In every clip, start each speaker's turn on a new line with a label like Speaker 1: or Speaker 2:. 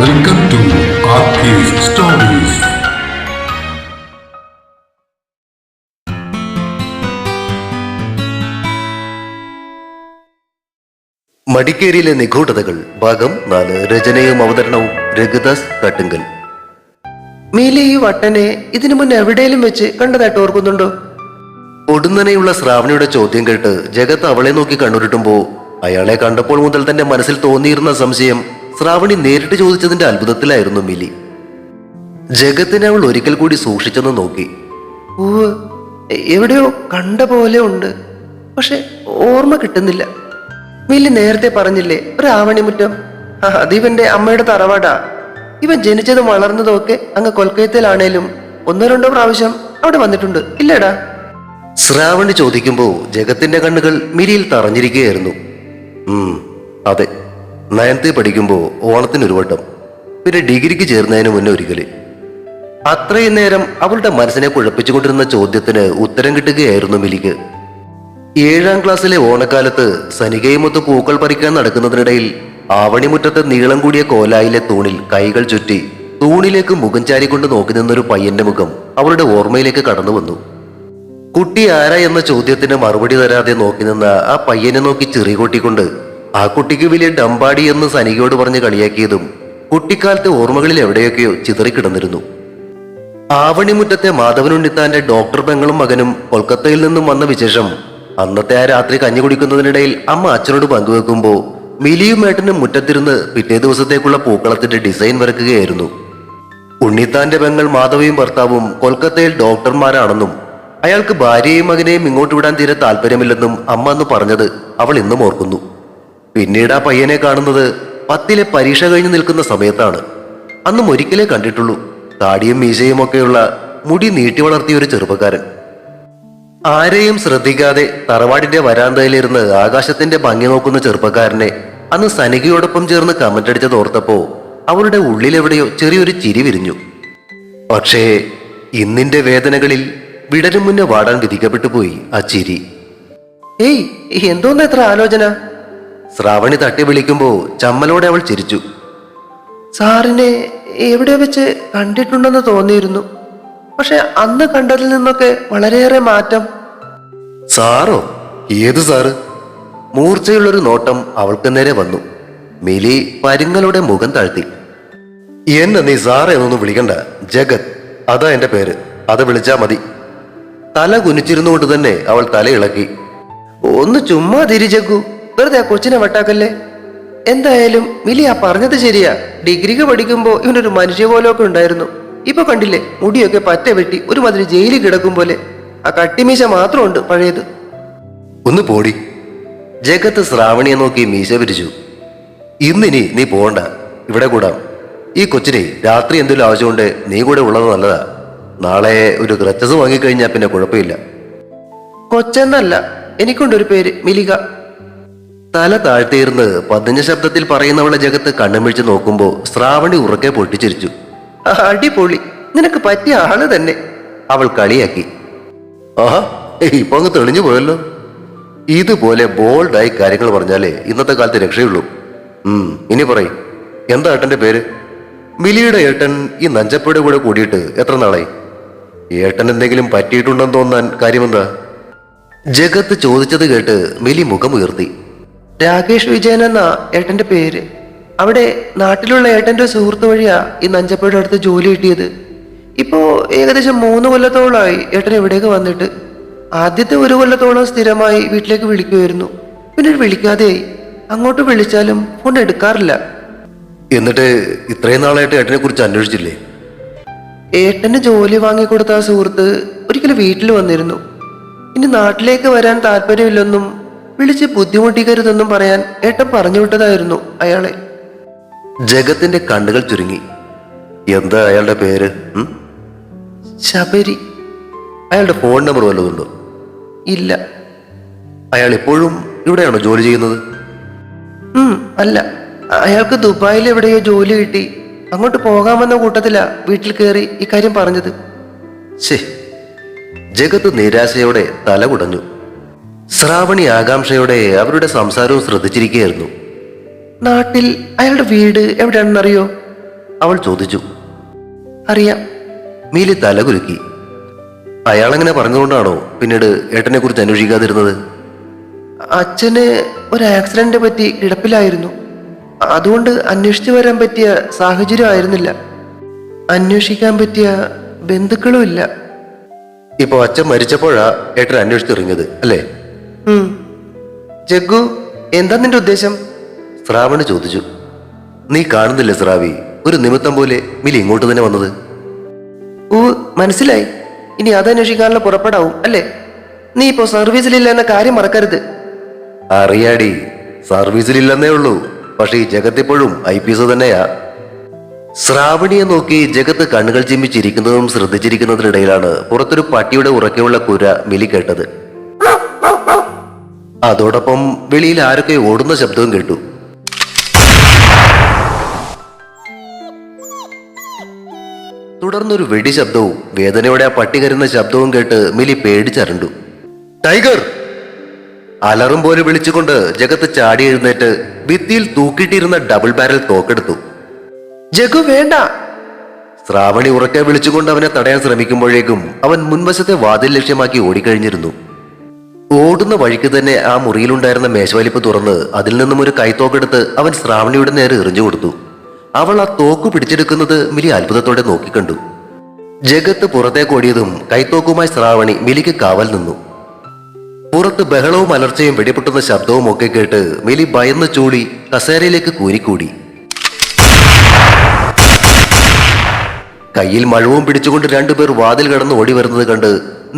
Speaker 1: Welcome to stories.
Speaker 2: മടിക്കേരിയിലെ നിഗൂഢതകൾ ഭാഗം നാല് രചനയും അവതരണവും രഘുദാസ് കട്ടുങ്കൽ.
Speaker 3: മീലി ഈ വട്ടനെ ഇതിനു മുന്നേ എവിടെയും വെച്ച് കണ്ടതായിട്ട് ഓർക്കുന്നുണ്ടോ?
Speaker 2: ഒടുന്നനെയുള്ള ശ്രാവണിയുടെ ചോദ്യം കേട്ട് ജഗത്ത് അവളെ നോക്കി കണ്ണുരുട്ടുമ്പോ അയാളെ കണ്ടപ്പോൾ മുതൽ തന്റെ മനസ്സിൽ തോന്നിയിരുന്ന സംശയം ശ്രാവണി നേരിട്ട് ചോദിച്ചതിന്റെ അത്ഭുതത്തിലായിരുന്നു മിലി. ജഗത്തിനെ അവൾ ഒരിക്കൽ കൂടി സൂക്ഷിച്ചെന്ന് നോക്കി.
Speaker 3: ഓ എവിടെയോ കണ്ട പോലെ ഉണ്ട്. പക്ഷെ ഓർമ്മ കിട്ടുന്നില്ല. മില്ലി നേരത്തെ പറഞ്ഞില്ലേ ഒരു ആവണിമുറ്റം അതിവന്റെ അമ്മയുടെ തറവാടാ. ഇവൻ ജനിച്ചതും വളർന്നതും ഒക്കെ അങ്ങ് കൊൽക്കത്തയിലാണേലും ഒന്നോ രണ്ടോ പ്രാവശ്യം അവിടെ വന്നിട്ടുണ്ട് ഇല്ലേടാ?
Speaker 2: ശ്രാവണി ചോദിക്കുമ്പോൾ ജഗത്തിന്റെ കണ്ണുകൾ മിലിയിൽ തറഞ്ഞിരിക്കുകയായിരുന്നു. അതെ നയൻത്തിൽ പഠിക്കുമ്പോൾ ഓണത്തിന് ഒരു വട്ടം പിന്നെ ഡിഗ്രിക്ക് ചേർന്നതിന് മുന്നേ ഒരിക്കൽ. അത്രയും നേരം അവളുടെ മനസ്സിനെ കുഴപ്പിച്ചുകൊണ്ടിരുന്ന ചോദ്യത്തിന് ഉത്തരം കിട്ടുകയായിരുന്നു മിലിക്ക്. ഏഴാം ക്ലാസ്സിലെ ഓണക്കാലത്ത് സനികയുമൊത്ത് പൂക്കൾ പറിക്കാൻ നടക്കുന്നതിനിടയിൽ ആവണിമുറ്റത്തെ നീളം കൂടിയ കോലായിലെ തൂണിൽ കൈകൾ ചുറ്റി തൂണിലേക്ക് മുഖം ചാരിക്കൊണ്ട് നോക്കി നിന്നൊരു പയ്യന്റെ മുഖം അവളുടെ ഓർമ്മയിലേക്ക് കടന്നു വന്നു. കുട്ടി ആരാ എന്ന ചോദ്യത്തിന് മറുപടി തരാതെ നോക്കി നിന്ന ആ പയ്യനെ നോക്കി ചെറിയ കൂട്ടിക്കൊണ്ട് ആ കുട്ടിക്ക് വലിയ ഡമ്പാടി എന്ന് സനികയോട് പറഞ്ഞ് കളിയാക്കിയതും കുട്ടിക്കാലത്തെ ഓർമ്മകളിൽ എവിടെയൊക്കെയോ ചിതറിക്കിടന്നിരുന്നു. ആവണിമുറ്റത്തെ മാധവനുണ്ണിത്താന്റെ ഡോക്ടർ പെങ്ങളും മകനും കൊൽക്കത്തയിൽ നിന്നും വന്ന വിശേഷം അന്നത്തെ ആ രാത്രി കഞ്ഞി കുടിക്കുന്നതിനിടയിൽ അമ്മ അച്ഛനോട് പങ്കുവെക്കുമ്പോൾ മിലിയും ഏട്ടനും മുറ്റത്തിരുന്ന് പിറ്റേ ദിവസത്തേക്കുള്ള പൂക്കളത്തിന്റെ ഡിസൈൻ വരക്കുകയായിരുന്നു. ഉണ്ണിത്താന്റെ പെങ്ങൾ മാധവയും ഭർത്താവും കൊൽക്കത്തയിൽ ഡോക്ടർമാരാണെന്നും അയാൾക്ക് ഭാര്യയും മകനെയും ഇങ്ങോട്ട് വിടാൻ തീരെ താല്പര്യമില്ലെന്നും അമ്മ അന്ന് പറഞ്ഞത് അവൾ ഇന്നും ഓർക്കുന്നു. പിന്നീട് ആ പയ്യനെ കാണുന്നത്. പത്തിലെ പരീക്ഷ കഴിഞ്ഞ് നിൽക്കുന്ന സമയത്താണ്. അന്നും ഒരിക്കലേ കണ്ടിട്ടുള്ളൂ. താടിയും മീശയും ഒക്കെയുള്ള മുടി നീട്ടി വളർത്തിയ ഒരു ചെറുപ്പക്കാരൻ. ആരെയും ശ്രദ്ധിക്കാതെ തറവാടിന്റെ വരാന്തയിലിരുന്ന് ആകാശത്തിന്റെ ഭംഗി നോക്കുന്ന ചെറുപ്പക്കാരനെ അന്ന് സനികയോടൊപ്പം ചേർന്ന് കമന്റ് അടിച്ചത് ഓർത്തപ്പോ അവരുടെ ഉള്ളിലെവിടെയോ ചെറിയൊരു ചിരി വിരിഞ്ഞു. പക്ഷേ ഇന്നിന്റെ വേദനകളിൽ വിടരും മുന്നേ വാടാൻ വിധിക്കപ്പെട്ടു പോയി ആ ചിരി.
Speaker 3: ഏയ് എന്തോന്ന് എത്ര ആലോചന?
Speaker 2: ശ്രാവണി തട്ടി വിളിക്കുമ്പോ ചമ്മലോടെ അവൾ ചിരിച്ചു.
Speaker 3: സാറിനെ എവിടെ വെച്ച് കണ്ടിട്ടുണ്ടെന്ന് തോന്നിയിരുന്നു. പക്ഷെ അന്ന് കണ്ടതിൽ നിന്നൊക്കെ വളരെയേറെ മാറ്റം.
Speaker 2: സാറോ? ഏത് സാറ് മൂർച്ചയുള്ളൊരു നോട്ടം അവൾക്ക് നേരെ വന്നു. മിലി പരുങ്ങളുടെ മുഖം താഴ്ത്തി. എന്നെ നീ സാറേ എന്നൊന്നും വിളിക്കണ്ട. ജഗത്. അതാ എന്റെ പേര്. അത് വിളിച്ചാ മതി. തല കുനിച്ചിരുന്നുകൊണ്ട് തന്നെ അവൾ തല ഇളക്കി.
Speaker 3: ഒന്ന് ചുമ്മാ തിരിച്ചേക്കൂ. വെറുതെ ആ കൊച്ചിനെ വട്ടാക്കല്ലേ? എന്തായാലും മിലി ആ പറഞ്ഞത് ശരിയാ. ഡിഗ്രിക്ക് പഠിക്കുമ്പോ ഇവനൊരു മനുഷ്യ പോലൊക്കെ ഉണ്ടായിരുന്നു. ഇപ്പൊ കണ്ടില്ലേ മുടിയൊക്കെ പറ്റ വെട്ടി ഒരുമാതിരി ജയിലിൽ കിടക്കും പോലെ. ആ കട്ടിമീശ മാത്രമുണ്ട് പഴയത്.
Speaker 2: ഒന്ന് പോടി. ജഗത്ത് ശ്രാവണിയെ നോക്കി മീശ പിരിച്ചു ഇന്നിനി നീ പോണ്ട. ഇവിടെ കൂടാം. ഈ കൊച്ചിനെ രാത്രി എന്തെങ്കിലും ആവശ്യമുണ്ട് നീ കൂടെ ഉള്ളത് നല്ലതാ. നാളെ ഒരു ക്രച്ചസ് വാങ്ങിക്കഴിഞ്ഞാൽ പിന്നെ കുഴപ്പമില്ല.
Speaker 3: കൊച്ചെന്നല്ല എനിക്കുണ്ടൊരു പേര് മിലിക.
Speaker 2: തല താഴ്ത്തിയിരുന്ന് പതിഞ്ഞ ശബ്ദത്തിൽ പറയുന്നവളെ ജഗത്ത് കണ്ണുമിഴിച്ച് നോക്കുമ്പോൾ ശ്രാവണി ഉറക്കെ പൊട്ടിച്ചിരിച്ചു.
Speaker 3: അടിപൊളി. നിനക്ക് പറ്റിയ ആൾ തന്നെ.
Speaker 2: അവൾ കളിയാക്കി. ആഹാ ഇപ്പൊ അങ്ങ് തെളിഞ്ഞു പോയല്ലോ. ഇതുപോലെ ബോൾഡായി കാര്യങ്ങൾ പറഞ്ഞാലേ ഇന്നത്തെ കാലത്ത് രക്ഷയുള്ളൂ. ഉം ഇനി പറയും. എന്താ ഏട്ടന്റെ പേര്? മിലിയുടെ ഏട്ടൻ ഈ നഞ്ചപ്പയുടെ കൂടെ കൂടിയിട്ട് എത്ര നാളായി? ഏട്ടൻ എന്തെങ്കിലും പറ്റിയിട്ടുണ്ടെന്ന് തോന്നാൻ കാര്യമെന്താ? ജഗത്ത് ചോദിച്ചത് കേട്ട് മിലി മുഖമുയർത്തി.
Speaker 3: രാകേഷ് വിജയൻ എന്ന ഏട്ടന്റെ പേര്. അവിടെ നാട്ടിലുള്ള ഏട്ടന്റെ സുഹൃത്ത് വഴിയാ ഈ നഞ്ചപ്പയുടെ അടുത്ത് ജോലി കിട്ടിയത്. ഇപ്പോ ഏകദേശം മൂന്ന് കൊല്ലത്തോളമായി ഏട്ടൻ ഇവിടേക്ക് വന്നിട്ട്. ആദ്യത്തെ ഒരു കൊല്ലത്തോളം സ്ഥിരമായി വീട്ടിലേക്ക് വിളിക്കുമായിരുന്നു പിന്നെ വിളിക്കാതെയായി. അങ്ങോട്ട് വിളിച്ചാലും ഫോൺ എടുക്കാറില്ല.
Speaker 2: എന്നിട്ട് ഇത്രയും നാളായിട്ട് ഏട്ടനെ കുറിച്ച് അന്വേഷിച്ചില്ലേ?
Speaker 3: ഏട്ടന് ജോലി വാങ്ങിക്കൊടുത്ത ആ സുഹൃത്ത് ഒരിക്കലും വീട്ടിൽ വന്നിരുന്നു. ഇനി നാട്ടിലേക്ക് വരാൻ താല്പര്യമില്ലെന്നും വിളിച്ച് ബുദ്ധിമുട്ടിക്കരുതെന്നും പറയാൻ ഏട്ടൻ പറഞ്ഞു വിട്ടതായിരുന്നു അയാളെ.
Speaker 2: ജഗത്തിന്റെ കണ്ണുകൾ ചുരുങ്ങി. എന്താ അയാളുടെ പേര്?
Speaker 3: ശബരി.
Speaker 2: അയാളുടെ ഫോൺ നമ്പർ വല്ലതുണ്ടോ
Speaker 3: ഇല്ല.
Speaker 2: അയാൾ ഇപ്പോഴും ഇവിടെയാണോ ജോലി ചെയ്യുന്നത്?
Speaker 3: അല്ല. അയാൾക്ക് ദുബായിൽ എവിടെയോ ജോലി കിട്ടി. അങ്ങോട്ട് പോകാമെന്ന കൂട്ടത്തിലാ വീട്ടിൽ കയറി ഇക്കാര്യം പറഞ്ഞത്.
Speaker 2: ശേ ജഗത്ത് നിരാശയോടെ തല കുടഞ്ഞു. ശ്രാവണി ആകാംക്ഷയോടെ അവരുടെ സംസാരവും ശ്രദ്ധിച്ചിരിക്കുകയായിരുന്നു.
Speaker 3: നാട്ടിൽ അയാളുടെ വീട് എവിടെയാണെന്നറിയോ?
Speaker 2: അവൾ ചോദിച്ചു.
Speaker 3: അറിയാം.
Speaker 2: മീലി തലകുലുക്കി. അയാളങ്ങനെ പറഞ്ഞുകൊണ്ടാണോ പിന്നീട് ഏട്ടനെ കുറിച്ച് അന്വേഷിക്കാതിരുന്നത്?
Speaker 3: അച്ഛന് ഒരു ആക്സിഡന്റ് പറ്റി കിടപ്പിലായിരുന്നു. അതുകൊണ്ട് അന്വേഷിച്ചു വരാൻ പറ്റിയ സാഹചര്യം ആയിരുന്നില്ല. അന്വേഷിക്കാൻ പറ്റിയ ബന്ധുക്കളും ഇല്ല.
Speaker 2: ഇപ്പൊ അച്ഛൻ മരിച്ചപ്പോഴാ ഏട്ടൻ അന്വേഷിച്ചിറങ്ങിയത് അല്ലേ.
Speaker 3: ജഗ്ഗു എന്താ നിന്റെ ഉദ്ദേശം?
Speaker 2: ശ്രാവണ് ചോദിച്ചു. നീ കാണുന്നില്ല ശ്രാവി? ഒരു നിമിത്തം പോലെ മിലി ഇങ്ങോട്ട് തന്നെ വന്നത്.
Speaker 3: ഓ മനസ്സിലായി. ഇനി അത് അന്വേഷിക്കാനുള്ള പുറപ്പെടാവും അല്ലേ? നീ ഇപ്പോ സർവീസിലില്ല എന്ന കാര്യം മറക്കരുത്.
Speaker 2: അറിയാടി സർവീസിലില്ലെന്നേ ഉള്ളൂ. പക്ഷേ ഈ ജഗത്തിപ്പോഴും ഐ പി എസ് തന്നെയാ. ശ്രാവണിയെ നോക്കി ജഗത്ത് കണ്ണുകൾ ചിമ്മിച്ചിരിക്കുന്നതും ശ്രദ്ധിച്ചിരിക്കുന്നതിനിടയിലാണ് പുറത്തൊരു പട്ടിയുടെ ഉറക്കെയുള്ള കുര മിലി കേട്ടത്. അതോടൊപ്പം വെളിയിൽ ആരൊക്കെ ഓടുന്ന ശബ്ദവും കേട്ടു. തുടർന്നൊരു വെടി ശബ്ദവും വേദനയോടെ ആ പട്ടി കരുന്ന ശബ്ദവും കേട്ട് മിലി പേടിച്ചരണ്ടു. ടൈഗർ! അലറും പോലെ വിളിച്ചുകൊണ്ട് ജഗത്ത് ചാടി എഴുന്നേറ്റ് ഭിത്തിയിൽ തൂക്കിയിട്ടിരുന്ന ഡബിൾ ബാരൽ തോക്കെടുത്തു.
Speaker 3: ജഗു വേണ്ട!
Speaker 2: ശ്രാവണി ഉറക്കെ വിളിച്ചുകൊണ്ട് അവനെ തടയാൻ ശ്രമിക്കുമ്പോഴേക്കും അവൻ മുൻവശത്തെ വാതിൽ ലക്ഷ്യമാക്കി ഓടിക്കഴിഞ്ഞിരുന്നു. ഓടുന്ന വഴിക്ക് തന്നെ ആ മുറിയിലുണ്ടായിരുന്ന മേശവലിപ്പ് തുറന്ന് അതിൽ നിന്നും ഒരു കൈത്തോക്കെടുത്ത് അവൻ ശ്രാവണിയുടെ നേരെ എറിഞ്ഞു കൊടുത്തു. അവൾ ആ തോക്ക് പിടിച്ചെടുക്കുന്നത് മിലി അത്ഭുതത്തോടെ നോക്കിക്കണ്ടു. ജഗത്ത് പുറത്തേക്ക് ഓടിയതും കൈത്തോക്കുമായി ശ്രാവണി മിലിക്ക് കാവൽ നിന്നു. പുറത്ത് ബഹളവും അലർച്ചയും വെടിപൊട്ടുന്ന ശബ്ദവും ഒക്കെ കേട്ട് മിലി ഭയന്ന് ചൂടി കസേരയിലേക്ക് കൂരിക്കൂടി. കയ്യിൽ മഴവും പിടിച്ചുകൊണ്ട് രണ്ടുപേർ വാതിൽ കടന്ന് ഓടി വരുന്നത് കണ്ട്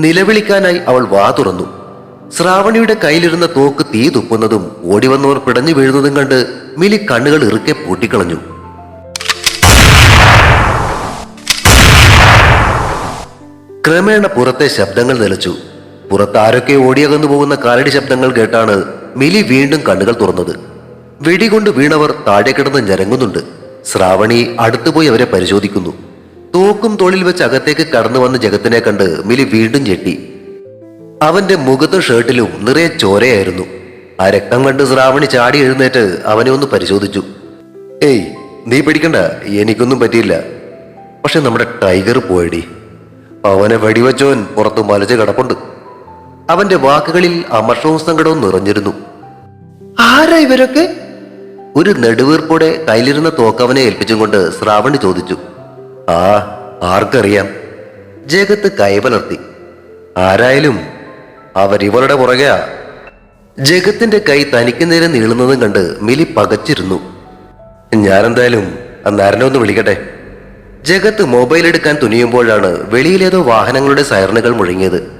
Speaker 2: നിലവിളിക്കാനായി അവൾ വാ തുറന്നു. ശ്രാവണിയുടെ കയ്യിലിരുന്ന തോക്ക് തീ തുപ്പുന്നതും ഓടി വന്നവർ പിടഞ്ഞു വീഴുന്നതും കണ്ട് മിലി കണ്ണുകൾ ഇറുക്കെ പൂട്ടിക്കളഞ്ഞു. ക്രമേണ പുറത്തെ ശബ്ദങ്ങൾ നിലച്ചു. പുറത്ത് ആരൊക്കെ ഓടിയകന്നു പോകുന്ന കാലടി ശബ്ദങ്ങൾ കേട്ടാണ് മിലി വീണ്ടും കണ്ണുകൾ തുറന്നത്. വെടികൊണ്ട് വീണവർ താഴെ കിടന്ന് ഞരങ്ങുന്നുണ്ട്. ശ്രാവണി അടുത്തുപോയി അവരെ പരിശോധിക്കുന്നു. തോക്കും തോളിൽ വെച്ച് അകത്തേക്ക് കടന്നു വന്ന ജഗത്തിനെ കണ്ട് മിലി വീണ്ടും ഞെട്ടി. അവന്റെ മുഖത്തും ഷർട്ടിലും നിറയെ ചോരയായിരുന്നു. ആ രക്തം കണ്ട് ശ്രാവണി ചാടി എഴുന്നേറ്റ് അവനെ ഒന്ന് പരിശോധിച്ചു. ഏയ് നീ പേടിക്കണ്ട എനിക്കൊന്നും പറ്റിയില്ല. പക്ഷെ നമ്മുടെ ടൈഗർ പോയടി. അവനെ വെടിവെച്ചവൻ പുറത്ത് മലച്ച് കിടപ്പുണ്ട്. അവന്റെ വാക്കുകളിൽ അമർഷവും സങ്കടവും നിറഞ്ഞിരുന്നു.
Speaker 3: ആരാ ഇവരൊക്കെ?
Speaker 2: ഒരു നെടുവീർപ്പോടെ കയ്യിലിരുന്ന തോക്കവനെ ഏൽപ്പിച്ചും കൊണ്ട് ശ്രാവണി ചോദിച്ചു. ആ ആർക്കറിയാം. ജഗത്ത് കൈവലർത്തി. ആരായാലും അവരിവളുടെ പുറകെയാ ജഗത്തിന്റെ കൈ തനിക്ക് നേരെ നീളുന്നതും കണ്ട് മിലി പകച്ചിരുന്നു. ഞാനെന്തായാലും അന്നാരനെ ഒന്ന് വിളിക്കട്ടെ. ജഗത്ത് മൊബൈൽ എടുക്കാൻ തുനിയുമ്പോഴാണ് വെളിയിലേതോ വാഹനങ്ങളുടെ സൈറണുകൾ മുഴങ്ങിയത്.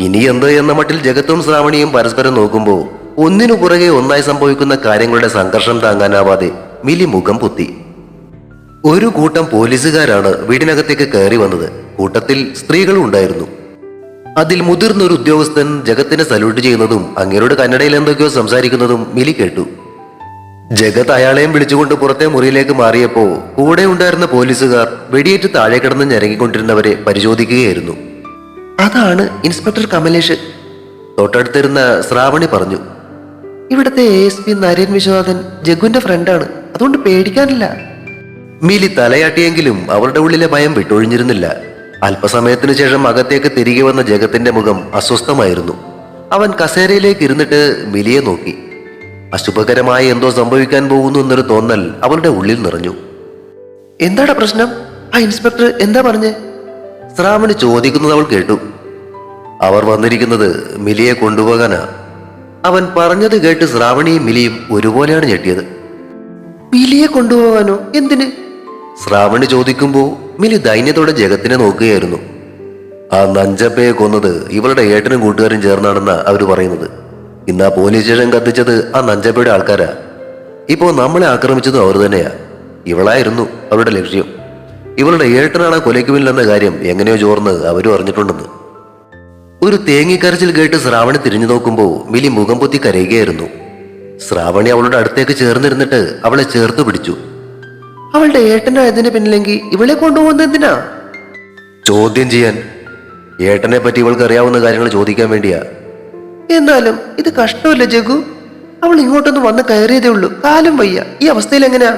Speaker 2: ഇനി എന്ത് എന്ന മട്ടിൽ ജഗത്തും ശ്രാവണിയും പരസ്പരം നോക്കുമ്പോൾ ഒന്നിനു പുറകെ ഒന്നായി സംഭവിക്കുന്ന കാര്യങ്ങളുടെ സംഘർഷം താങ്ങാനാവാതെ മിലി മുഖം പൊത്തി. ഒരു കൂട്ടം പോലീസുകാരാണ് വീടിനകത്തേക്ക് കയറി വന്നത്. കൂട്ടത്തിൽ സ്ത്രീകളും ഉണ്ടായിരുന്നു. അതിൽ മുതിർന്ന ഒരു ഉദ്യോഗസ്ഥൻ ജഗത്തിനെ സല്യൂട്ട് ചെയ്യുന്നതും അങ്ങേരോട് കന്നഡയിൽ എന്തൊക്കെയോ സംസാരിക്കുന്നതും മിലി കേട്ടു. ജഗത് അയാളെയും വിളിച്ചുകൊണ്ട് പുറത്തെ മുറിയിലേക്ക് മാറിയപ്പോ കൂടെ ഉണ്ടായിരുന്ന പോലീസുകാർ വെടിയേറ്റ് താഴെ കിടന്ന് ഞരങ്ങിക്കൊണ്ടിരുന്നവരെ പരിശോധിക്കുകയായിരുന്നു.
Speaker 3: അതാണ് ഇൻസ്പെക്ടർ കമലേഷ്.
Speaker 2: തൊട്ടടുത്തിരുന്ന ശ്രാവണി പറഞ്ഞു
Speaker 3: ഇവിടുത്തെ A S P Naren Viswanathan ജഗുവിന്റെ ഫ്രണ്ടാണ് അതുകൊണ്ട് പേടിക്കാനില്ല.
Speaker 2: മിലി തലയാട്ടിയെങ്കിലും അവരുടെ ഉള്ളിലെ ഭയം വിട്ടൊഴിഞ്ഞിരുന്നില്ല. അല്പസമയത്തിനു ശേഷം അകത്തേക്ക് തിരികെ വന്ന ജഗത്തിന്റെ മുഖം അസ്വസ്ഥമായിരുന്നു. അവൻ കസേരയിലേക്ക് ഇരുന്നിട്ട് മിലിയെ നോക്കി. അശുഭകരമായി എന്തോ സംഭവിക്കാൻ പോകുന്നു എന്നൊരു തോന്നൽ അവളുടെ ഉള്ളിൽ നിറഞ്ഞു.
Speaker 3: എന്താടാ പ്രശ്നം? ആ ഇൻസ്പെക്ടർ എന്താ പറഞ്ഞേ?
Speaker 2: ശ്രാവണി ചോദിക്കുന്നത് അവൾ കേട്ടു. അവർ വന്നിരിക്കുന്നത് മിലിയെ കൊണ്ടുപോകാനാ. അവൻ പറഞ്ഞത് കേട്ട് ശ്രാവണിയും മിലിയും ഒരുപോലെയാണ് ഞെട്ടിയത്.
Speaker 3: മിലിയെ കൊണ്ടുപോകാനോ? എന്തിന്?
Speaker 2: ശ്രാവണി ചോദിക്കുമ്പോൾ മിലി ദൈന്യത്തോടെ ജഗത്തിനെ നോക്കുകയായിരുന്നു. ആ നഞ്ചപ്പയെ കൊന്നത് ഇവളുടെ ഏട്ടനും കൂട്ടുകാരും ചേർന്നാണെന്നാ അവർ പറയുന്നത്. ഇന്ന് ആ പോലീസ് സ്റ്റേഷൻ കത്തിച്ചത് ആ നഞ്ചപ്പയുടെ ആൾക്കാരാ. ഇപ്പോ നമ്മളെ ആക്രമിച്ചതും അവർ തന്നെയാ. ഇവളായിരുന്നു അവരുടെ ലക്ഷ്യം. ഇവളുടെ ഏട്ടനാണ് കൊലയ്ക്ക് കാര്യം എങ്ങനെയോ ചോർന്ന് അവരും അറിഞ്ഞിട്ടുണ്ടെന്ന്. ഒരു തേങ്ങിക്കരച്ചിൽ കേട്ട് ശ്രാവണി തിരിഞ്ഞു നോക്കുമ്പോൾ മിലി മുഖം പൊത്തി കരയുകയായിരുന്നു. ശ്രാവണി അവളുടെ അടുത്തേക്ക് ചേർന്നിരുന്നിട്ട് അവളെ ചേർത്ത് പിടിച്ചു.
Speaker 3: അവളുടെ ഏട്ടനായതിന് പിന്നിലെങ്കിൽ ഇവളെ കൊണ്ടുപോകുന്നത് എന്തിനാ?
Speaker 2: ചോദ്യം ചെയ്യാൻ ഏട്ടനെ പറ്റി ഇവൾക്ക് അറിയാവുന്ന കാര്യങ്ങൾ ചോദിക്കാൻ വേണ്ടിയാ.
Speaker 3: എന്നാലും ഇത് കഷ്ടമല്ല ജഗു. അവൾ ഇങ്ങോട്ടൊന്ന് വന്ന് കയറിയതേ ഉള്ളൂ. കാലം വയ്യ. ഈ അവസ്ഥയിൽ എങ്ങനെയാ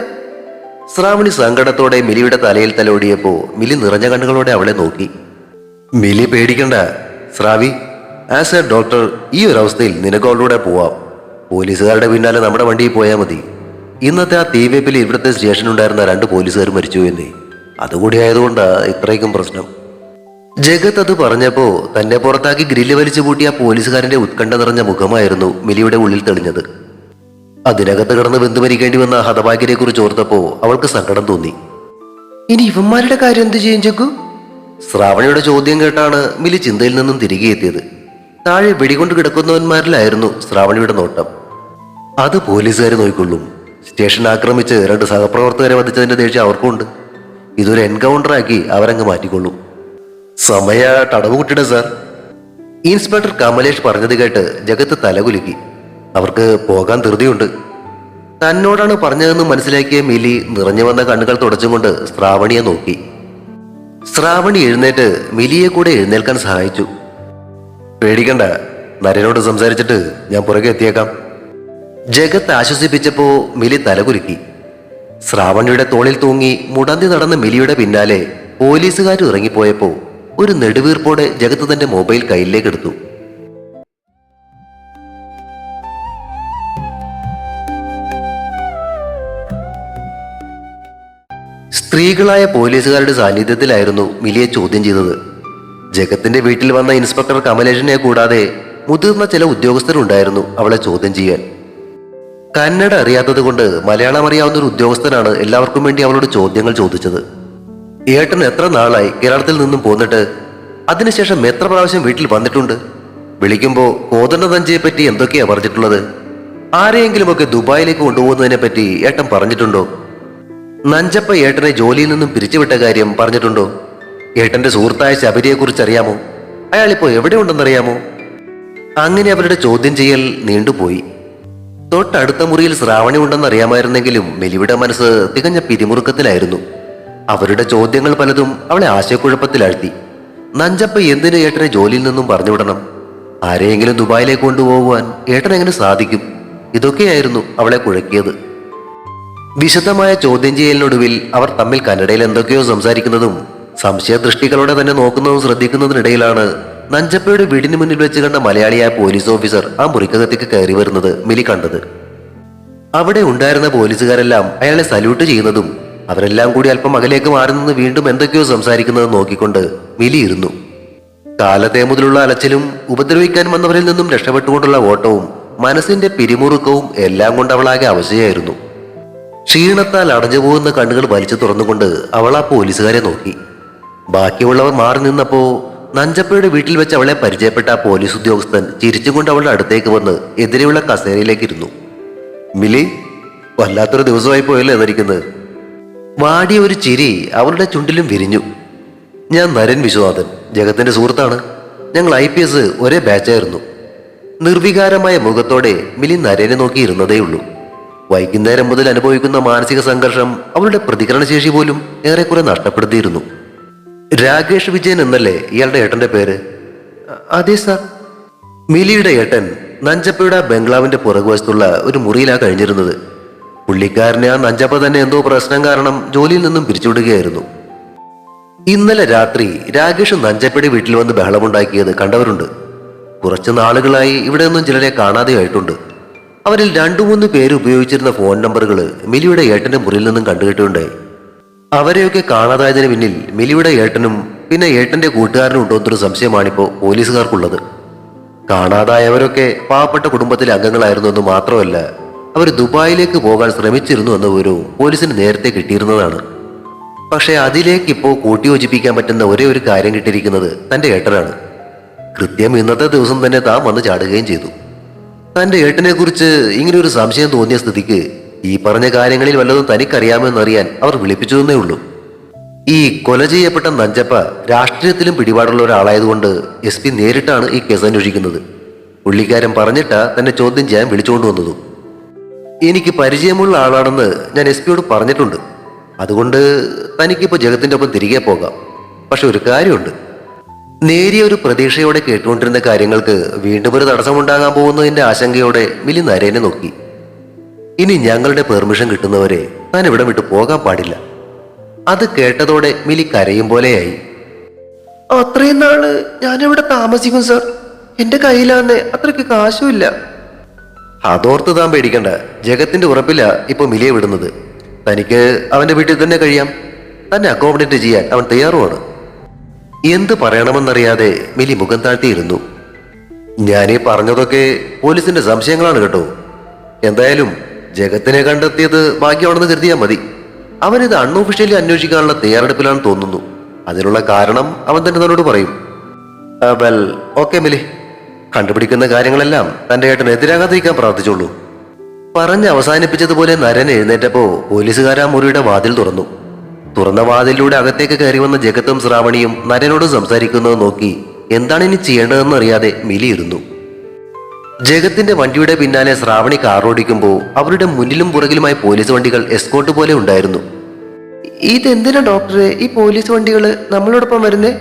Speaker 2: ശ്രാവണി സങ്കടത്തോടെ മിലിയുടെ തലയിൽ തലോടിയപ്പോ മിലി നിറഞ്ഞ കണ്ണുകളോടെ അവളെ നോക്കി. മിലി പേടിക്കണ്ട ശ്രാവി. ആസ് എ ഡോക്ടർ ഈ ഒരു അവസ്ഥയിൽ നിനക്ക് അവളുടെ പോവാം. പോലീസുകാരുടെ പിന്നാലെ നമ്മുടെ വണ്ടിയിൽ പോയാൽ മതി. ഇന്നത്തെ ആ തീവെപ്പിൽ ഇവിടുത്തെ സ്റ്റേഷനുണ്ടായിരുന്ന രണ്ട് പോലീസുകാർ മരിച്ചു എന്നേ. അതുകൂടി ആയതുകൊണ്ടാണ് ഇത്രയ്ക്കും പ്രശ്നം. ജഗത് അത് പറഞ്ഞപ്പോ തന്നെ പുറത്താക്കി ഗ്രില്ല് വലിച്ചു പൂട്ടിയ പോലീസുകാരന്റെ ഉത്കണ്ഠ നിറഞ്ഞ മുഖമായിരുന്നു മിലിയുടെ ഉള്ളിൽ തെളിഞ്ഞത്. അതിനകത്ത് കിടന്ന് ബന്ധു മരിക്കേണ്ടി വന്ന ഹതഭാഗ്യനെ കുറിച്ച് ഓർത്തപ്പോ അവൾക്ക് സങ്കടം തോന്നി.
Speaker 3: ഇനി ഇവന്മാരുടെ കാര്യം എന്ത് ചെയ്യും ജഗു
Speaker 2: ശ്രാവണിയുടെ ചോദ്യം കേട്ടാണ് മിലി ചിന്തയിൽ നിന്നും തിരികെ എത്തിയത്. താഴെ വെടികൊണ്ട് കിടക്കുന്നവന്മാരിലായിരുന്നു ശ്രാവണിയുടെ നോട്ടം. അത് പോലീസുകാർ നോക്കിക്കൊള്ളും. സ്റ്റേഷൻ ആക്രമിച്ച് രണ്ട് സഹപ്രവർത്തകരെ വധിച്ചതിന്റെ ദേഷ്യം അവർക്കുമുണ്ട് ഇതൊരു എൻകൗണ്ടർ ആക്കി അവരങ്ങ് മാറ്റിക്കൊള്ളും. സമയ തടവ് കുട്ടിയുടെ സാർ. ഇൻസ്പെക്ടർ കമലേഷ് പറഞ്ഞത് കേട്ട് ജഗത്ത് തലകുലുക്കി. അവർക്ക് പോകാൻ ധൃതിയുണ്ട്. തന്നോടാണ് പറഞ്ഞതെന്ന് മനസ്സിലാക്കിയ മിലി നിറഞ്ഞു വന്ന കണ്ണുകൾ തുടച്ചുകൊണ്ട് ശ്രാവണിയെ നോക്കി. ശ്രാവണി എഴുന്നേറ്റ് മിലിയെ കൂടെ എഴുന്നേൽക്കാൻ സഹായിച്ചു. പേടിക്കണ്ട നരനോട് സംസാരിച്ചിട്ട് ഞാൻ പുറകെ എത്തിയേക്കാം. ജഗത്ത് ആശ്വസിപ്പിച്ചപ്പോ മിലി തലകുരുക്കി ശ്രാവണിയുടെ തോളിൽ തൂങ്ങി മുടന്തി നടന്ന മിലിയുടെ പിന്നാലെ പോലീസുകാർ ഇറങ്ങിപ്പോയപ്പോ ഒരു നെടുവീർപ്പോടെ ജഗത്ത് തന്റെ മൊബൈൽ കയ്യിലേക്ക് എടുത്തു. സ്ത്രീകളായ പോലീസുകാരുടെ സാന്നിധ്യത്തിലായിരുന്നു മിലിയെ ചോദ്യം ചെയ്തത്. ജഗത്തിന്റെ വീട്ടിൽ വന്ന ഇൻസ്പെക്ടർ കമലേഷിനെ കൂടാതെ മുതിർന്ന ചില ഉദ്യോഗസ്ഥരുണ്ടായിരുന്നു അവളെ ചോദ്യം ചെയ്യാൻ. കന്നഡ അറിയാത്തത് കൊണ്ട് മലയാളം അറിയാവുന്ന ഒരു ഉദ്യോഗസ്ഥനാണ് എല്ലാവർക്കും വേണ്ടി അവളോട് ചോദ്യങ്ങൾ ചോദിച്ചത്. ഏട്ടൻ എത്ര നാളായി കേരളത്തിൽ നിന്നും പോന്നിട്ട്? അതിനുശേഷം എത്ര പ്രാവശ്യം വീട്ടിൽ വന്നിട്ടുണ്ട്? വിളിക്കുമ്പോൾ കോതണ്ണ തഞ്ചയെ പറ്റി എന്തൊക്കെയാ പറഞ്ഞിട്ടുള്ളത്? ആരെയെങ്കിലുമൊക്കെ ദുബായിലേക്ക് കൊണ്ടുപോകുന്നതിനെ പറ്റി ഏട്ടൻ പറഞ്ഞിട്ടുണ്ടോ? നഞ്ചപ്പ ഏട്ടനെ ജോലിയിൽ നിന്നും പിരിച്ചുവിട്ട കാര്യം പറഞ്ഞിട്ടുണ്ടോ? ഏട്ടന്റെ സുഹൃത്തായ ശബരിയെക്കുറിച്ച് അറിയാമോ അയാളിപ്പോ എവിടെയുണ്ടെന്നറിയാമോ? അങ്ങനെ അവരുടെ ചോദ്യം ചെയ്യൽ നീണ്ടുപോയി. തൊട്ടടുത്ത മുറിയിൽ ശ്രാവണി ഉണ്ടെന്ന് അറിയാമായിരുന്നെങ്കിലും മെലിയുടെ മനസ്സ് തികഞ്ഞ പിരിമുറുക്കത്തിലായിരുന്നു. അവരുടെ ചോദ്യങ്ങൾ പലതും അവളെ ആശയക്കുഴപ്പത്തിലാഴ്ത്തി. നഞ്ചപ്പ എന്തിന് ഏട്ടനെ ജോലിയിൽ നിന്നും പറഞ്ഞുവിടണം? ആരെയെങ്കിലും ദുബായിലേക്ക് കൊണ്ടുപോകുവാൻ ഏട്ടൻ എങ്ങനെ സാധിക്കും? ഇതൊക്കെയായിരുന്നു അവളെ കുഴക്കിയത്. വിശദമായ ചോദ്യം ചെയ്യലിനൊടുവിൽ അവർ തമ്മിൽ കന്നഡയിൽ എന്തൊക്കെയോ സംസാരിക്കുന്നതും സംശയദൃഷ്ടികളോടെ തന്നെ നോക്കുന്നതും ശ്രദ്ധിക്കുന്നതിനിടയിലാണ് നഞ്ചപ്പയുടെ വീടിന് മുന്നിൽ വെച്ച് കണ്ട മലയാളിയായ പോലീസ് ഓഫീസർ ആ മുറിക്കകത്തേക്ക് കയറി വരുന്നത് മിലി കണ്ടത്. അവിടെ ഉണ്ടായിരുന്ന പോലീസുകാരെല്ലാം അയാളെ സല്യൂട്ട് ചെയ്യുന്നതും അവരെല്ലാം കൂടി അല്പം അകലേക്ക് മാറി നിന്ന് വീണ്ടും എന്തൊക്കെയോ സംസാരിക്കുന്നത് നോക്കിക്കൊണ്ട് മിലി ഇരുന്നു. കാലത്തെ മുതലുള്ള അലച്ചിലും ഉപദ്രവിക്കാൻ വന്നവരിൽ നിന്നും രക്ഷപ്പെട്ടുകൊണ്ടുള്ള ഓട്ടവും മനസ്സിന്റെ പിരിമുറുക്കവും എല്ലാം കൊണ്ട് അവളാകെ അവശയായിരുന്നു. ക്ഷീണത്താൽ അടഞ്ഞു പോകുന്ന കണ്ണുകൾ വലിച്ചു തുറന്നുകൊണ്ട് അവൾ ആ പോലീസുകാരെ നോക്കി. ബാക്കിയുള്ളവർ മാറി നിന്നപ്പോ നഞ്ചപ്പയുടെ വീട്ടിൽ വെച്ച് അവളെ പരിചയപ്പെട്ട പോലീസ് ഉദ്യോഗസ്ഥൻ ചിരിച്ചുകൊണ്ട് അവളുടെ അടുത്തേക്ക് വന്ന് എതിരെയുള്ള കസേരയിലേക്ക് ഇരുന്നു മിലി വല്ലാത്തൊരു ദിവസമായി പോയല്ലോ എന്നിരിക്കുന്നത് വാടിയ ഒരു ചിരി അവളുടെ ചുണ്ടിലും വിരിഞ്ഞു. ഞാൻ നരൻ വിശ്വനാഥൻ ജഗത്തിന്റെ സുഹൃത്താണ്. ഞങ്ങൾ ഐ പി എസ് ഒരേ ബാച്ചായിരുന്നു നിർവികാരമായ മുഖത്തോടെ മിലി നരനെ നോക്കിയിരുന്നതേയുള്ളൂ വൈകുന്നേരം മുതൽ അനുഭവിക്കുന്ന മാനസിക സംഘർഷം അവളുടെ പ്രതികരണശേഷി പോലും ഏറെക്കുറെ നഷ്ടപ്പെടുത്തിയിരുന്നു. രാകേഷ് വിജയൻ എന്നല്ലേ ഇയാളുടെ ഏട്ടന്റെ പേര്?
Speaker 3: അതെ സാർ.
Speaker 2: മിലിയുടെ ഏട്ടൻ നഞ്ചപ്പയുടെ ബംഗ്ലാവിന്റെ പുറകുവശത്തുള്ള ഒരു മുറിയിലാണ് കഴിഞ്ഞിരുന്നത്. പുള്ളിക്കാരനെ ആ നഞ്ചപ്പ തന്നെ എന്തോ പ്രശ്നം കാരണം ജോലിയിൽ നിന്നും പിരിച്ചുവിടുകയായിരുന്നു. ഇന്നലെ രാത്രി രാകേഷ് നഞ്ചപ്പയുടെ വീട്ടിൽ വന്ന് ബഹളമുണ്ടാക്കിയത് കണ്ടവരുണ്ട്. കുറച്ച് നാളുകളായി ഇവിടെ ഒന്നും ചിലരെ കാണാതെയായിട്ടുണ്ട് അവരിൽ രണ്ടു മൂന്ന് പേര് ഉപയോഗിച്ചിരുന്ന ഫോൺ നമ്പറുകൾ മിലിയുടെ ഏട്ടന്റെ മുറിയിൽ നിന്നും കണ്ടുകിട്ടുണ്ടായി അവരെയൊക്കെ കാണാതായതിന് പിന്നിൽ മിലിയുടെ ഏട്ടനും പിന്നെ ഏട്ടന്റെ കൂട്ടുകാരനും ഉണ്ടോ എന്നൊരു പോലീസുകാർക്കുള്ളത്. കാണാതായവരൊക്കെ പാവപ്പെട്ട കുടുംബത്തിലെ അംഗങ്ങളായിരുന്നു എന്ന് മാത്രമല്ല അവർ ദുബായിലേക്ക് പോകാൻ ശ്രമിച്ചിരുന്നു എന്ന ഒരു പോലീസിന് നേരത്തെ കിട്ടിയിരുന്നതാണ്. പക്ഷേ അതിലേക്ക് ഇപ്പോൾ കൂട്ടിയോജിപ്പിക്കാൻ പറ്റുന്ന ഒരേ ഒരു കാര്യം കിട്ടിയിരിക്കുന്നത് തന്റെ ഏട്ടനാണ്. കൃത്യം ഇന്നത്തെ ദിവസം തന്നെ താൻ വന്ന് ചാടുകയും ചെയ്തു. തന്റെ ഏട്ടനെ കുറിച്ച് ഇങ്ങനെ ഒരു സംശയം തോന്നിയ സ്ഥിതിക്ക് ഈ പറഞ്ഞ കാര്യങ്ങളിൽ വല്ലതും തനിക്കറിയാമെന്നറിയാൻ അവർ വിളിപ്പിച്ചതെന്നേ ഉള്ളൂ. ഈ കൊല ചെയ്യപ്പെട്ട നഞ്ചപ്പ രാഷ്ട്രീയത്തിലും പിടിപാടുള്ള ഒരാളായതുകൊണ്ട് എസ് പി നേരിട്ടാണ് ഈ കേസ് അന്വേഷിക്കുന്നത്. പുള്ളിക്കാരൻ പറഞ്ഞിട്ടാ തന്നെ ചോദ്യം ചെയ്യാൻ വിളിച്ചുകൊണ്ട് വന്നതും. എനിക്ക് പരിചയമുള്ള ആളാണെന്ന് ഞാൻ എസ് പിയോട് പറഞ്ഞിട്ടുണ്ട്. അതുകൊണ്ട് തനിക്കിപ്പോൾ ജഗത്തിന്റെ ഒപ്പം തിരികെ പോകാം. പക്ഷെ ഒരു കാര്യമുണ്ട്. നേരിയ ഒരു പ്രതീക്ഷയോടെ കേട്ടുകൊണ്ടിരുന്ന കാര്യങ്ങൾക്ക് വീണ്ടും ഒരു തടസ്സമുണ്ടാകാൻ പോകുന്നതിന്റെ ആശങ്കയോടെ മിലി നരേനെ നോക്കി. ഇനി ഞങ്ങളുടെ പെർമിഷൻ കിട്ടുന്നവരെ താൻ ഇവിടെ വിട്ടു പോകാൻ പാടില്ല. അത് കേട്ടതോടെ മിലി കരയും പോലെയായി.
Speaker 3: അത്രയും നാൾ ഞാനിവിടെ താമസിക്കും സർ. എന്റെ കയ്യിലാന്ന് അത്രയ്ക്ക് കാശുമില്ല.
Speaker 2: അതോർത്ത് താൻ പേടിക്കണ്ട. ജഗത്തിന്റെ ഉറപ്പില്ല ഇപ്പൊ മിലിയെ വിടുന്നത്. തനിക്ക് അവന്റെ വീട്ടിൽ തന്നെ കഴിയാം. തന്നെ അക്കോമഡേറ്റ് ചെയ്യാൻ അവൻ തയ്യാറുമാണ്. എന്ത് പറയണമെന്നറിയാതെ മിലി മുഖം താഴ്ത്തിയിരുന്നു. ഞാനീ പറഞ്ഞതൊക്കെ പോലീസിന്റെ സംശയങ്ങളാണ് കേട്ടോ. എന്തായാലും ജഗത്തിനെ കണ്ടെത്തിയത് ഭാഗ്യമാണെന്ന് കരുതിയാൽ മതി. അവനിത് അൺഒഫീഷ്യലി അന്വേഷിക്കാനുള്ള തയ്യാറെടുപ്പിലാണെന്ന് തോന്നുന്നു. അതിനുള്ള കാരണം അവൻ തന്നെ തന്നോട് പറയും. Well okay Mili. കണ്ടുപിടിക്കുന്ന കാര്യങ്ങളെല്ലാം തന്റെ ഏട്ടന് എതിരാകാതിരിക്കാൻ പ്രാർത്ഥിച്ചുള്ളൂ. പറഞ്ഞ് അവസാനിപ്പിച്ചതുപോലെ നരൻ എഴുന്നേറ്റപ്പോ പോലീസുകാരാ മുറിയുടെ വാതിൽ തുറന്നു. തുറന്ന വാതിലിലൂടെ അകത്തേക്ക് കയറി വന്ന ജഗത്തും ശ്രാവണിയും നരനോട് സംസാരിക്കുന്നത് നോക്കി എന്താണ് ഇനി ചെയ്യേണ്ടതെന്ന് അറിയാതെ മിലിയിരുന്നു ജഗത്തിന്റെ വണ്ടിയുടെ പിന്നാലെ ശ്രാവണി കാറോടിക്കുമ്പോൾ അവരുടെ മുന്നിലും പുറകിലുമായി പോലീസ് വണ്ടികൾ എസ്കോട്ട് പോലെ ഉണ്ടായിരുന്നു.
Speaker 3: ഇതെന്തിനാ ഡോക്ടറെ ഈ പോലീസ് വണ്ടികൾ നമ്മളോടൊപ്പം വരുന്നേ?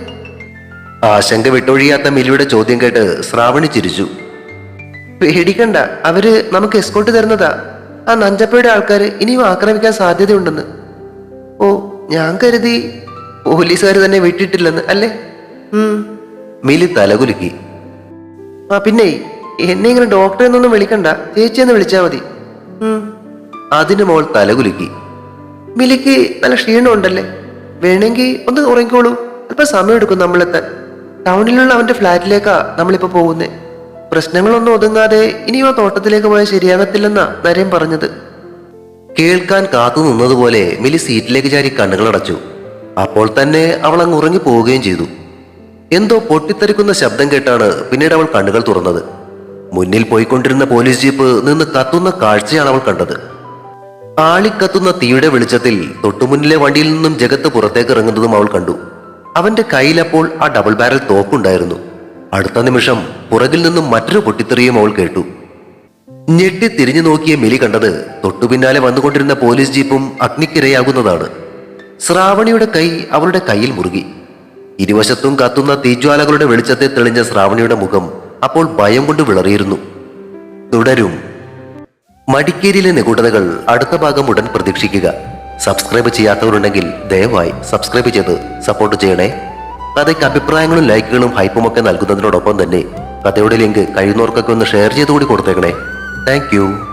Speaker 2: ആശങ്ക വിട്ടൊഴിയാത്ത മിലിയുടെ ചോദ്യം കേട്ട് ശ്രാവണി ചിരിച്ചു.
Speaker 3: പേടിക്കണ്ട അവർ നമുക്ക് എസ്കോട്ട് തരുന്നതാ. ആ നഞ്ചപ്പയുടെ ആൾക്കാർ ഇനിയും ആക്രമിക്കാൻ സാധ്യതയുണ്ടെന്ന്. ഓ ഞാൻ കരുതി പോലീസുകാർ തന്നെ വിട്ടിട്ടില്ലെന്ന് അല്ലേ?
Speaker 2: മിലി തലകുലുക്കി.
Speaker 3: ആ പിന്നെ എന്നെ ഇങ്ങനെ ഡോക്ടറെ എന്നൊന്നും വിളിക്കണ്ട. ചേച്ചി എന്ന് വിളിച്ചാൽ മതി.
Speaker 2: അതിന് മോൾ തലകുലുക്കി
Speaker 3: മിലിക്ക് നല്ല ക്ഷീണം ഉണ്ടല്ലേ? വേണമെങ്കിൽ ഒന്ന് ഉറങ്ങിക്കോളൂ. അല്പം സമയം എടുക്കും നമ്മളെത്താൻ ടൗണിലുള്ള അവന്റെ ഫ്ലാറ്റിലേക്കാ നമ്മളിപ്പോ പോകുന്നേ. പ്രശ്നങ്ങളൊന്നും ഒതുങ്ങാതെ ഇനിയും ആ തോട്ടത്തിലേക്ക് പോയാൽ ശരിയാകത്തില്ലെന്നാ നരേൻ പറഞ്ഞത്.
Speaker 2: കേൾക്കാൻ കാത്തു നിന്നതുപോലെ മിലി സീറ്റിലേക്ക് ചാരി കണ്ണുകളടച്ചു. അപ്പോൾ തന്നെ അവൾ അങ്ങ് ഉറങ്ങി പോവുകയും ചെയ്തു. എന്തോ പൊട്ടിത്തെറിക്കുന്ന ശബ്ദം കേട്ടാണ് പിന്നീട് അവൾ കണ്ണുകൾ തുറന്നത്. മുന്നിൽ പോയിക്കൊണ്ടിരുന്ന പോലീസ് ജീപ്പ് നിന്ന് കത്തുന്ന കാഴ്ചയാണ് അവൾ കണ്ടത്. ആളിക്കത്തുന്ന തീയുടെ വെളിച്ചത്തിൽ തൊട്ടുമുന്നിലെ വണ്ടിയിൽ നിന്നും ജഗത്ത് പുറത്തേക്ക് ഇറങ്ങുന്നതും അവൾ കണ്ടു. അവന്റെ കയ്യിലപ്പോൾ ആ ഡബിൾ ബാരൽ തോക്കുണ്ടായിരുന്നു. അടുത്ത നിമിഷം പുറകിൽ നിന്നും മറ്റൊരു പൊട്ടിത്തെറിയും അവൾ കേട്ടു. ഞെട്ടി തിരിഞ്ഞു നോക്കിയ മിലി കണ്ടത് തൊട്ടു പിന്നാലെ വന്നുകൊണ്ടിരുന്ന പോലീസ് ജീപ്പും അഗ്നിക്കിരയാകുന്നതാണ്. ശ്രാവണിയുടെ കൈ അവളുടെ കയ്യിൽ മുറുകി. ഇരുവശത്തും കത്തുന്ന തീജ്വാലകളുടെ വെളിച്ചത്തെ തെളിഞ്ഞ ശ്രാവണിയുടെ മുഖം അപ്പോൾ ഭയം കൊണ്ട് വിളറിയിരുന്നു. തുടരും. മടിക്കേരിയിലെ നിഗൂഢതകൾ അടുത്ത ഭാഗം ഉടൻ പ്രതീക്ഷിക്കുക. സബ്സ്ക്രൈബ് ചെയ്യാത്തവരുണ്ടെങ്കിൽ ദയവായി സബ്സ്ക്രൈബ് ചെയ്ത് സപ്പോർട്ട് ചെയ്യണേ. കഥയ്ക്ക് അഭിപ്രായങ്ങളും ലൈക്കുകളും ഹൈപ്പും ഒക്കെ നൽകുന്നതിനോടൊപ്പം തന്നെ കഥയുടെ ലിങ്ക് കഴിയുന്നവർക്കൊക്കെ ഒന്ന് ഷെയർ ചെയ്തുകൂടി കൊടുത്തേക്കണേ. താങ്ക്